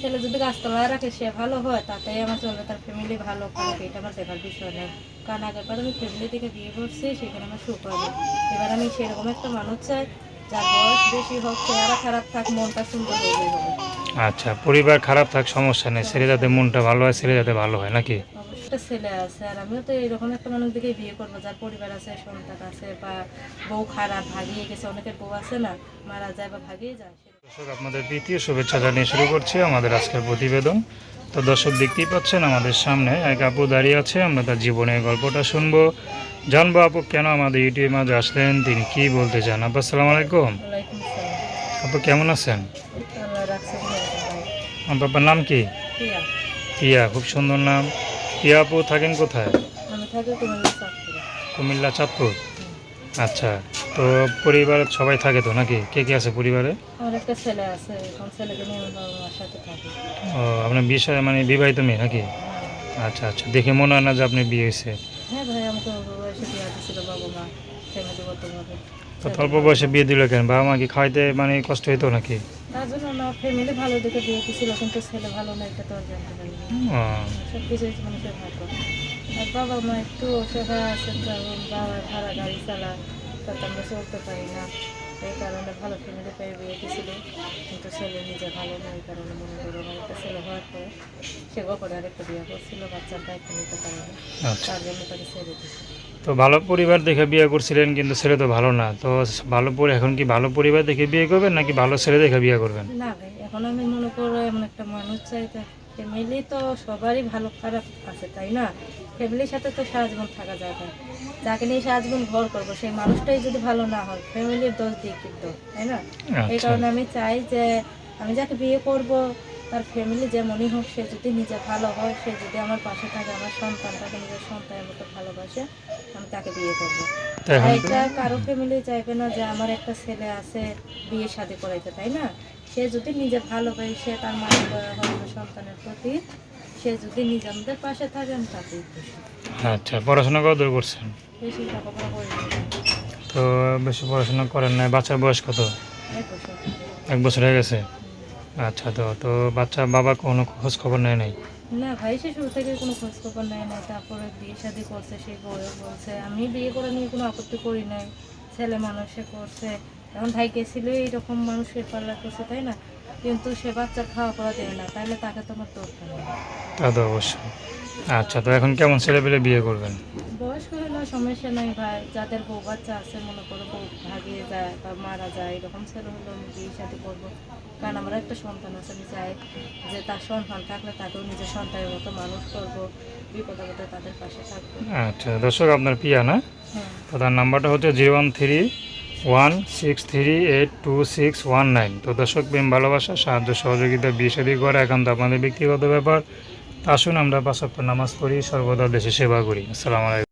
ছেলে যদি গাছতলায় রাখে, সে ভালো হয় তাতে আমার চলবে তার ফ্যামিলি ভালো থাকে এটা আমার দেখার বিষয় নেই কারণ আগের বার আমি ফ্যামিলি থেকে বিয়ে করছি, সেখানে আমার সুখ হবে এবার আমি সেরকম একটা মানুষ চাই, যার বয়স বেশি হোক, চেহারা খারাপ থাক, মনটা সুন্দর হয়ে যাবে আচ্ছা পরিবার খারাপ থাক, সমস্যা নেই। ছেলে যাতে মনটা ভালো হয়, ছেলে যাতে ভালো হয়, নাকি? একটা ছেলে আছে আর আমিও তো এরকম একটা মানুষ দেখে বিয়ে করব। যার পরিবার আছে সন্তান আছে বা বউ খারাপ ভাগিয়ে গেছে অনেকের বউ আছে না মারা যায় বা ভাগিয়ে যায় দর্শক আপনাদের ও শুভেচ্ছা জানিয়ে শুরু করছি আমাদের আজকের প্রতিবেদন। তো দর্শক দেখতেই পাচ্ছেন আমাদের সামনে এক আপু দাঁড়িয়ে আছে আমরা তার জীবনের গল্পটা শুনব। জানব আপু কেন আমাদের ইউটিউবের মাঝে আসলেন তিনি কি বলতে চান? আপু আসসালামু আলাইকুম। আপু কেমন আছেন? বাবার নাম কি? প্রিয়া খুব সুন্দর নাম। টিয়া আপু থাকেন কোথায়? কুমিল্লা চাঁদপুরে। আচ্ছা তো পরিবারের সবাই থাকে তো নাকি? কে কে আছে পরিবারে? একটা ছেলে আছে ছেলেকে নিয়ে আমি বাবা মার সাথে ও আপনার বিষয় মানে বিবাহিত মেয়ে নাকি? আচ্ছা আচ্ছা দেখে মনে হয় না যে আপনি বিয়ে হয়েছে। হ্যাঁ ভাই আমাকে বিয়ে বাবা মা তো অল্প বয়সে বিয়ে দিল কেন? বাবা মা কি খাইতে মানে কষ্ট হইতো নাকি? তার জন্য না ফ্যামিলি ভালো দেখে বিয়ে দিয়েছিল কিন্তু ছেলে ভালো না এটা তো আর জানতে পারিনি সব কিছু মানুষের ভাগ্য। আর বাবা মা একটু অসহায় আছে বাবা ভাড়া গাড়ি চালা তাতে আমরা চলতে পারি না। এই কারণে ভালো ফ্যামিলি পেয়ে বিয়ে কিন্তু ছেলে নিজে ভালো নয় কারণে মনে করো একটা ছেলে হওয়ার পরে সে গোপনে আরেকটা বিয়ে করছিল বাচ্চার দায়িত্ব নিতে পারে আচ্ছা। তার জন্য তাকে ছেড়ে দিচ্ছে তো ভালো পরিবার দেখে বিয়ে করছিলেন কিন্তু ছেলে তো ভালো না। তো ভালো পরি এখন কি ভালো পরিবার দেখে বিয়ে করবেন নাকি ভালো ছেলে দেখে বিয়ে করবেন? না ভাই এখন আমি মনে করো এমন একটা মানুষ চাই ফ্যামিলি তো সবারই ভালো খারাপ আছে তাই না? ফ্যামিলির সাথে তো সারা জীবন থাকা যায় না। যাকে নিয়ে সারা জীবন ঘর করব সেই মানুষটাই যদি ভালো না হয় ফ্যামিলির দোষ দিয়ে কিন্তু তাই না? এই আচ্ছা। কারণে আমি চাই যে আমি যাকে বিয়ে করব তার ফ্যামিলি যেমনই হোক সে যদি নিজে ভালো হয় সে যদি আমার পাশে থাকে আমার সন্তানটাকে নিজের সন্তানের মতো ভালোবাসে আমি তাকে বিয়ে করব। এটা কারও ফ্যামিলি চাইবে না যে আমার একটা ছেলে আছে বিয়ে শাদী করাইতে তাই না? সে যদি নিজে ভালোবাসে তার মায়ের দয়া সন্তানের প্রতি সে যদি নিজে আমাদের পাশে থাকে আমি তাতেই খুশি। আচ্ছা পড়াশোনা কত দূর করছেন? বেশি লেখাপড়া করি। তো বেশি পড়াশোনা করেন না বাচ্চার বয়স কত? এক বছর। এক বছর হয়ে গেছে। আচ্ছা তো তো বাচ্চা বাবা কোনো খোঁজ খবর নেয় নাই? না ভাই সে শুরু থেকে কোনো খোঁজ খবর নেয় না তারপরে বিয়ে শাদী করছে বউও বলছে। আমি বিয়ে করে নিয়ে কোনো আপত্তি করি নাই। ছেলে মানুষে করছে। এখন ভাই গেছিল এইরকম মানুষের পাল্লা করছে তাই না? কিন্তু সে বাচ্চার খাওয়া পড়া দেয় না। তাহলে তাকে তোমার দরকার তা তো অবশ্যই। আচ্ছা তো এখন কেমন ছেলে পেলে বিয়ে করবেন? সমস্যা নাই ভাই যাদের বউ বাচ্চা আছে মনে করো বউ ভাগিয়ে যায় বা মারা যায় এরকম ছেলে হলে আমি বিয়ে সাথে করব। কারণ আমার একটা সন্তান আছে আমি চাই যে তার সন্তান থাকলে তাকেও নিজের সন্তানের মতো মানুষ করব। বিপদ আপদে তাদের পাশে থাকব। আচ্ছা দর্শক আপনার পিয়া না? হ্যাঁ। তো তার নাম্বারটা হচ্ছে zero one three one six three eight two six one nine. তো দর্শক প্রেম ভালোবাসা সাহায্য সহযোগিতা বিয়ে শাদী করা একান্ত আপনাদের ব্যক্তিগত ব্যাপার। তা আসুন আমরা পাঁচ নামাজ পড়ি সর্বদা দেশে সেবা করি। আসসালামু আলাইকুম।